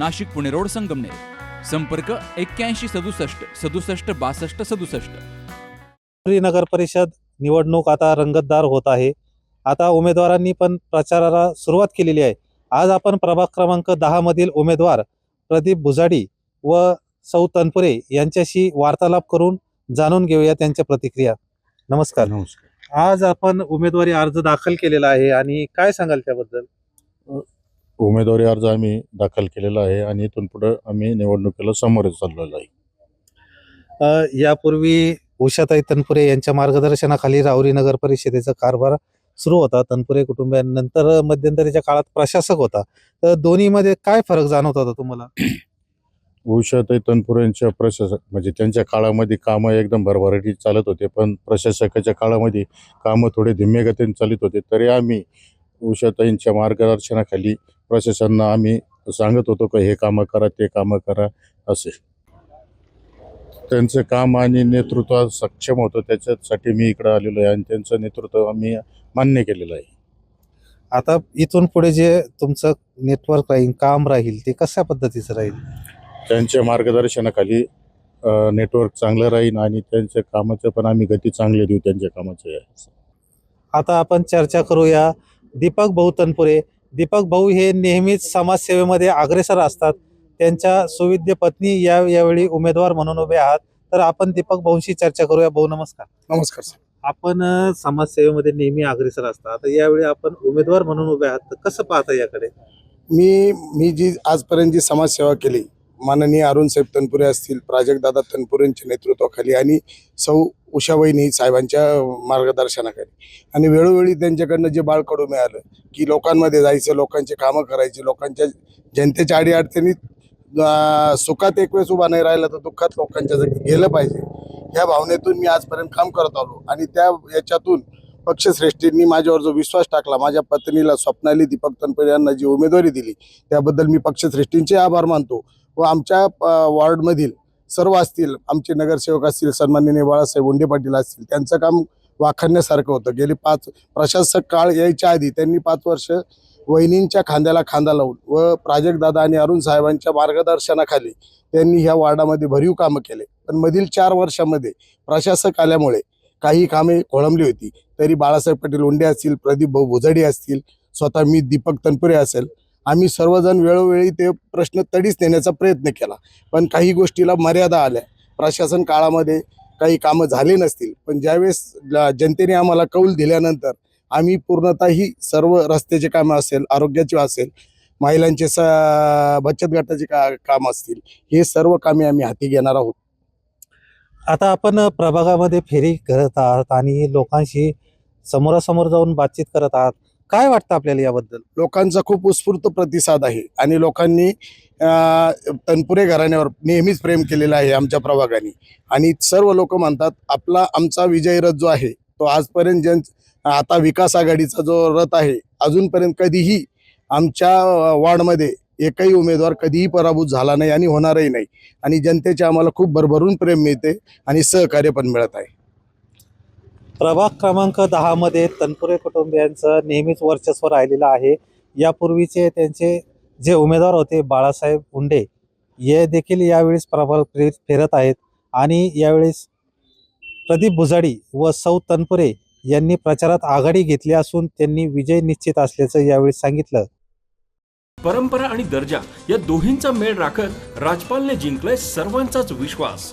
Nashik Pune road Sangamner. संपर्क एक्क्याऐंशी सदुसष्ट सदुसष्ट बासष्ट सदुसष्ट. पुरी नगर परिषद निवडणूक आता रंगतदार होत आहे. आता उमेदवारांनी पण प्रचाराला सुरुवात केलेली आहे. आज आपण प्रभाग क्रमांक दहा मधील उमेदवार प्रदीप भुजाडी व सौ तनपुरे यांच्याशी वार्तालाप करून जाणून घेऊया त्यांच्या प्रतिक्रिया. नमस्कार. नमस्कार. आज आपण उमेदवारी अर्ज दाखल केलेला आहे आणि काय सांगाल त्याबद्दल? उमेदवारी अर्ज आम्ही दाखल केलेला आहे आणि इथून पुढे आम्ही निवडणुकीला सामोरे चाललेलो आहे. अ, यापूर्वी उषाताई तनपुरे यांच्या मार्गदर्शनाखाली राहुरी नगर परिषदेचा कारभार सुरू होता. तनपुरे कुटुंबियांनंतर मध्यंतरीच्या काळात प्रशासक होता. तर दोन्हीमध्ये काय फरक जाणवत होता तुम्हाला? उषाताई तनपुरेंच्या प्रशासक म्हणजे त्यांच्या काळामध्ये कामं एकदम भरभराटी चालत होते पण प्रशासकाच्या काळामध्ये कामं थोडे धीम्य गतीने चालत होते. तरी आम्ही उषाताईंच्या मार्गदर्शनाखाली प्रशासनाला आम्ही सांगत होतो की हे कामं करा ते कामं करा असे. त्यांचं काम आणि नेतृत्व सक्षम होतं त्याच्यासाठी मी इकडं आलेलो आहे आणि त्यांचं नेतृत्व आम्ही मान्य केलेलं आहे. आता इथून पुढे जे तुमचं नेटवर्क राहील काम राहील ते कशा पद्धतीचं राहील? त्यांच्या मार्गदर्शनाखाली नेटवर्क चांगलं राहील आणि त्यांच्या कामाचं पण आम्ही गती चांगली देऊ त्यांच्या कामाचे. आता आपण चर्चा करूया दीपक भाऊ तनपुरे. दीपक भाऊ हे नेहमीच समाजसेवेमध्ये अग्रेसर असतात. त्यांच्या सुविद्य पत्नी या यावेळी उमेदवार म्हणून उभे आहात. तर आपण दीपक भाऊंशी चर्चा करूया. भाऊ नमस्कार. नमस्कार सर. आपण अ, समाजसेवेमध्ये नेहमी अग्रेसर असता आता यावेळी आपण उमेदवार म्हणून उभे आहात. तर कसं पाहता याकडे? मी मी जी आजपर्यंत जी समाजसेवा केली माननीय अरुण साहेब तनपुरे असतील प्राजक्तदादा तनपुरेंच्या नेतृत्वाखाली आणि सौ उषावहिनी साहेबांच्या मार्गदर्शनाखाली. आणि वेळोवेळी त्यांच्याकडनं जे बाळकडू मिळालं की लोकांमध्ये जायचं लोकांची कामं करायची लोकांच्या जनतेच्या अडीअडचणीत सुखात एक वेळेस उभा नाही राहिला तर दुःखात लोकांच्या जागी गेलं पाहिजे. ह्या भावनेतून मी आजपर्यंत काम करत आलो. आणि त्या याच्यातून पक्षश्रेष्ठींनी माझ्यावर जो विश्वास टाकला माझ्या पत्नीला स्वप्नाली दीपक तनपुरे यांना जी उमेदवारी दिली त्याबद्दल मी पक्षश्रेष्ठींचे आभार मानतो. व आमच्या वॉर्डमधील सर्व असतील आमचे नगरसेवक असतील सन्माननीय बाळासाहेब उंडे पाटील असतील त्यांचं काम वाखाणण्यासारखं होतं. गेली पाच प्रशासक काळ यायच्या आधी त्यांनी पाच वर्ष वहिनींच्या खांद्याला खांदा लावून व प्राजक्तदादा आणि अरुण साहेबांच्या मार्गदर्शनाखाली त्यांनी ह्या वार्डामध्ये भरीव कामं केले. पण मधील चार वर्षामध्ये प्रशासक आल्यामुळे काही कामे खोळंबली होती. तरी बाळासाहेब पाटील उंडे असतील प्रदीप भाऊ भुजडी असतील स्वतः मी दीपक तनपुरे असेल आम्ही सर्वजण वेळोवेळी ते प्रश्न तडीच नेण्याचा प्रयत्न केला. पण काही गोष्टीला मर्यादा आल्या. प्रशासन काळामध्ये काही कामं झाले नसतील. पण ज्यावेळेस जनतेने आम्हाला कौल दिल्यानंतर आम्ही पूर्णतः ही सर्व रस्त्याचे कामं असेल आरोग्याचे असेल महिलांचे स बचत गटाचे का काम असतील हे सर्व कामे आम्ही हाती घेणार आहोत. आता आपण प्रभागामध्ये फेरी करत आहात आणि लोकांशी समोरासमोर जाऊन बातचीत करत आहात. काय वाटतं आपल्याला याबद्दल? लोकांचा खूप उत्स्फूर्त प्रतिसाद आहे आणि लोकांनी अं, तनपुरे घराण्यावर नेहमीच प्रेम केलेलं आहे आमच्या प्रभागाने. आणि सर्व लोक म्हणतात आपला आमचा विजय रथ जो आहे तो आजपर्यंत जन आता विकास आघाडीचा जो रथ आहे अजूनपर्यंत कधीही आमच्या अं, एकही उमेदवार कधीही पराभूत झाला नाही आणि होणारही नाही. आणि जनतेचे आम्हाला खूप भरभरून प्रेम मिळते आणि सहकार्य पण मिळत आहे. प्रभाग क्रमांक दहामध्ये तनपुरे कुटुंबियांचं नेहमीच वर्चस्व राहिलेलं आहे. यापूर्वीचे त्यांचे जे उमेदवार होते बाळासाहेब उंडे हे देखील यावेळेस प्रभाग फिरत आहेत. आणि यावेळेस प्रदीप भुजाडी व सौ तनपुरे यांनी प्रचारात आघाडी घेतली असून त्यांनी विजय निश्चित असल्याचं यावेळी सांगितलं. परंपरा आणि दर्जा या दोन्हींचा मेळ राखत राजपालने जिंकलाय सर्वांचाच विश्वास.